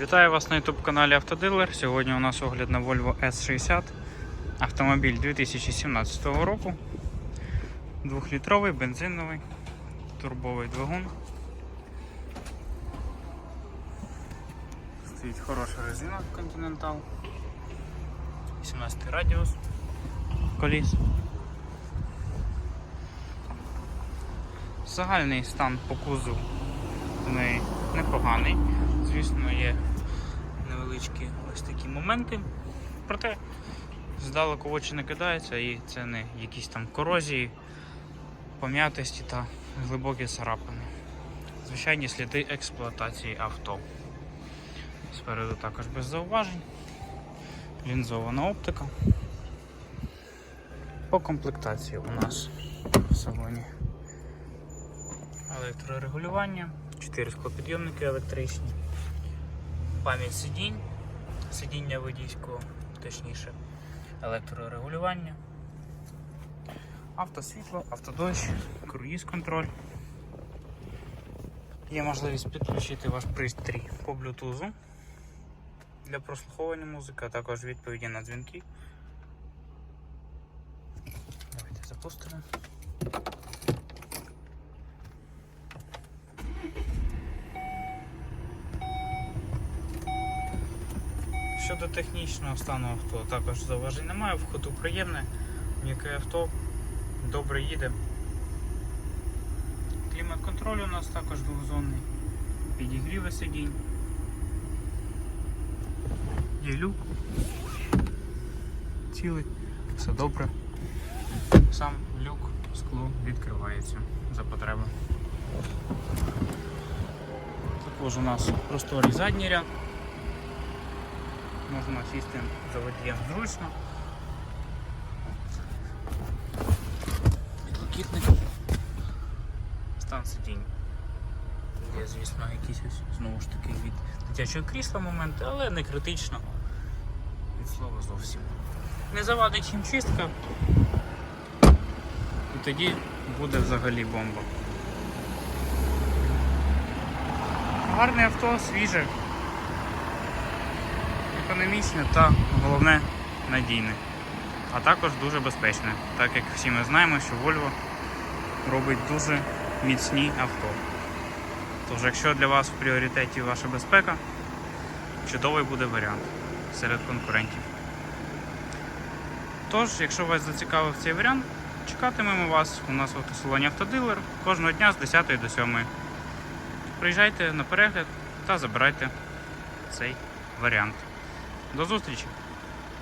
Вітаю вас на YouTube каналі Автодилер. Сьогодні у нас огляд на Volvo S60. Автомобіль 2017 року. Двохлітровий, бензиновий, турбовий двигун. Стоїть хороша резина Continental. 18 радіус коліс. Загальний стан по кузу в неї непоганий. Звісно, є невеличкі ось такі моменти. Проте здалеку очі не кидається і це не якісь там корозії, пом'ятості та глибокі царапини. Звичайні сліди експлуатації авто. Спереду також без зауважень. Лінзована оптика. По комплектації у нас в салоні електрорегулювання, 4 склопідйомники електричні, пам'ять сидінь, сидіння водійського, точніше, електрорегулювання, автосвітло, автодощ, круїз контроль. Є можливість підключити ваш пристрій по Bluetooth для прослуховування музики, а також відповіді на дзвінки. Давайте запустимо. Щодо технічного стану авто, також зауважень немає, в ходу приємне, м'яке авто, добре їде. Клімат-контроль у нас також двохзонний, підігріви сидінь. Є люк. Цілий, все добре. Сам люк, скло відкривається за потреби. Також у нас просторий задній ряд. Можна сісти за водієм зручно. Підлокітник. Стан сидінь. Є, звісно, якісь ось, знову ж таки від дитячого крісла моменти, але не критично. Від слова зовсім. Не завадить чим чистка. І тоді буде взагалі бомба. Гарне авто, свіже економічне та головне надійне, а також дуже безпечне, так як всі ми знаємо, що Volvo робить дуже міцні авто. Тож, якщо для вас в пріоритеті ваша безпека, чудовий буде варіант серед конкурентів. Тож, якщо вас зацікавив цей варіант, чекатимемо вас у нас в автосалоні Автодилер кожного дня з 10 до 7. Приїжджайте на перегляд та забирайте цей варіант. До зустрічі!